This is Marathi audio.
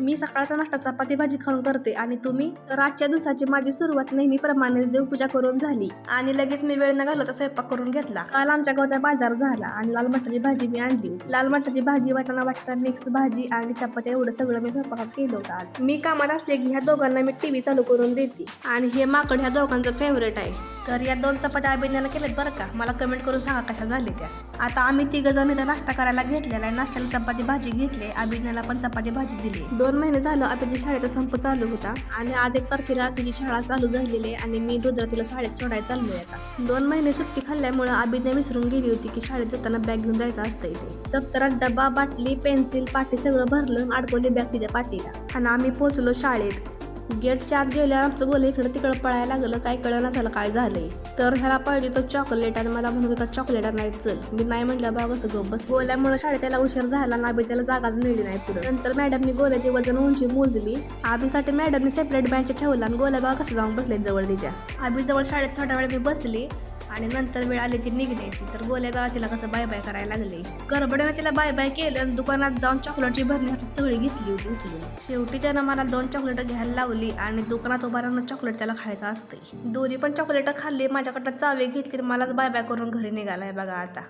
मी सकाळचा नाश्ता चपाती भाजी खाऊन करते आणि तुम्ही रातच्या दिवसाची माझी सुरुवात नेहमीप्रमाणे देवपूजा करून झाली. आणि लगेच मी वेळ न घालवता स्वयंपाक करून घेतला. काल आमच्या गावचा बाजार झाला आणि लाल मटाची भाजी मी आणली. लाल मटाची भाजी वाटाणा वाटणा मिक्स भाजी आणि चपात्या एवढं सगळं मी स्वयंपाकात केलं होतं आज. मी कामात असले की ह्या दोघांना मी टीव्ही चालू करून देते. आणि हे माकड ह्या दोघांचं फेवरेट आहे. तर या दोन चपात्या अभिनयाला केल्यात बरं का? मला कमेंट करून सांगा कशा झाल्या त्या. आता आम्ही तिघ जण इथं नाश्ता करायला घेतलेला आहे. नाश्त्याला चपाती भाजी घेतली अभिनयाला पण चपाती भाजी दिली दोन महिने झालं अभिजी शाळेचा संप चालू होता आणि आज एक तारखेला तिची शाळा चालू झालेली आहे आणि मी रुद्र तिला शाळेत सोडायला चाललोय आता. दोन महिने सुट्टी खाल्ल्यामुळे अभिनय विसरून गेली होती की शाळेत जाताना बॅग घेऊन जायचं असतं इथे दप्तरात डबा बाटली पेन्सिल पाटी सगळं भरलं अडकवली बॅग तिच्या पाठीला. आणि आम्ही पोहोचलो शाळेत. गेटच्या आत गेल्यावर आमचं गोल इकडं तिकडं पळायला लागलं. काय कळलं झालं काय झालंय. तर ह्याला पाहिजे तर चॉकलेट आणि मला म्हणत होता चॉकलेट नाही चल. मी नाही म्हटलं बा बस गप बस. गोल्यामुळे शाळेत त्याला उशीर झाला ना आबी त्याला जागाच मिळली नाही पुढे. नंतर मॅडमनी गोल्याची वजन उंची मोजली. आबीसाठी मॅडमनी सेपरेट बँच ठेवला आणि गोल्या बा कसं जाऊन बसले जवळ तिच्या. आबी जवळ शाळेत थोड्या वेळ मी बसली. आणि नंतर वेळ आली ती निघण्याची. तर गोल्या बाबा तिला कसं बाय बाय करायला लागले. गरबड्यानं तिला बाय बाय केलं आणि दुकानात जाऊन चॉकलेटची भरणी हातात चवळी घेतली होती उचलून. शेवटी त्यानं मला दोन चॉकलेट घ्यायला लावली आणि दुकानात उभा चॉकलेट त्याला खायचं असते दोन्ही पण चॉकलेट खाल्ली माझ्याकडनं चावे घेतली आणि मलाच बाय बाय करून घरी निघालाय बघा आता.